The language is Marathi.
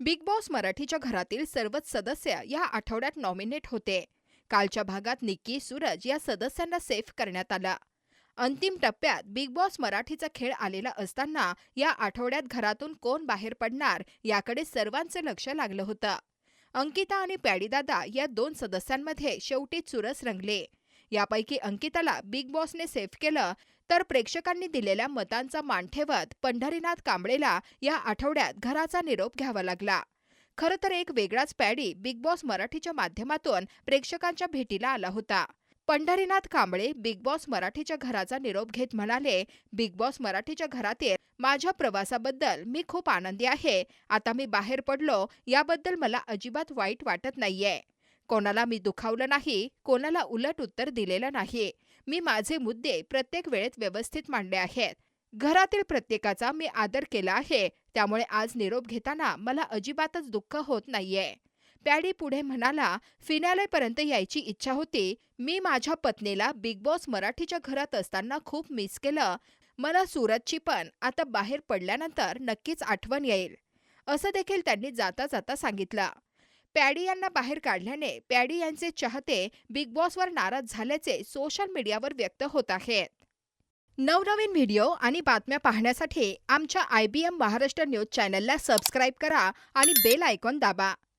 बिग बॉस मराठीच्या घरातील सर्वच सदस्य या आठवड्यात नॉमिनेट होते. कालच्या भागात निक्की सूरज या सदस्यांना सेफ करण्यात आलं. अंतिम टप्प्यात बिग बॉस मराठीचा खेळ आलेला असताना या आठवड्यात घरातून कोण बाहेर पडणार याकडे सर्वांचं लक्ष लागलं होतं. अंकिता आणि पॅडीदादा या दोन सदस्यांमध्ये शेवटी चुरस रंगले. यापैकी अंकिताला बिग बॉसने सेफ केलं तर प्रेक्षकांनी दिलेल्या मतांचा मान ठेवत पंढरीनाथ कांबळेला या आठवड्यात घराचा निरोप घ्यावा लागला. खरं तर एक वेगळाच पॅडी बिग बॉस मराठीच्या माध्यमातून प्रेक्षकांच्या भेटीला आला होता. पंढरीनाथ कांबळे बिग बॉस मराठीच्या घराचा निरोप घेत म्हणाले बिग बॉस मराठीच्या घरातील माझ्या प्रवासाबद्दल मी खूप आनंदी आहे. आता मी बाहेर पडलो याबद्दल मला अजिबात वाईट वाटत नाहीये. कोणाला मी दुखावलं नाही कोणाला उलट उत्तर दिलेलं नाही. मी माझे मुद्दे प्रत्येक वेळेत व्यवस्थित मांडले आहेत. घरातील प्रत्येकाचा मी आदर केला आहे त्यामुळे आज निरोप घेताना मला अजिबातच दुःख होत नाहीये. पॅडी पुढे म्हणाला फिनालेपर्यंत यायची इच्छा होती. मी माझ्या पत्नीला बिग बॉस मराठीच्या घरात असताना खूप मिस केलं. मला सुरतची पण आता बाहेर पडल्यानंतर नक्कीच आठवण येईल. असं देखील त्यांनी जाता जाता सांगितलं. पॅडी यांना बाहेर काढल्याने पॅडी यांचे चाहते बिग बॉसवर नाराज झाल्याचे सोशल मीडियावर व्यक्त होत आहेत. नवनवीन व्हिडिओ आणि बातम्या पाहण्यासाठी आमच्या I B M Maharashtra news चॅनलला सबस्क्राईब करा आणि बेल आयकॉन दाबा.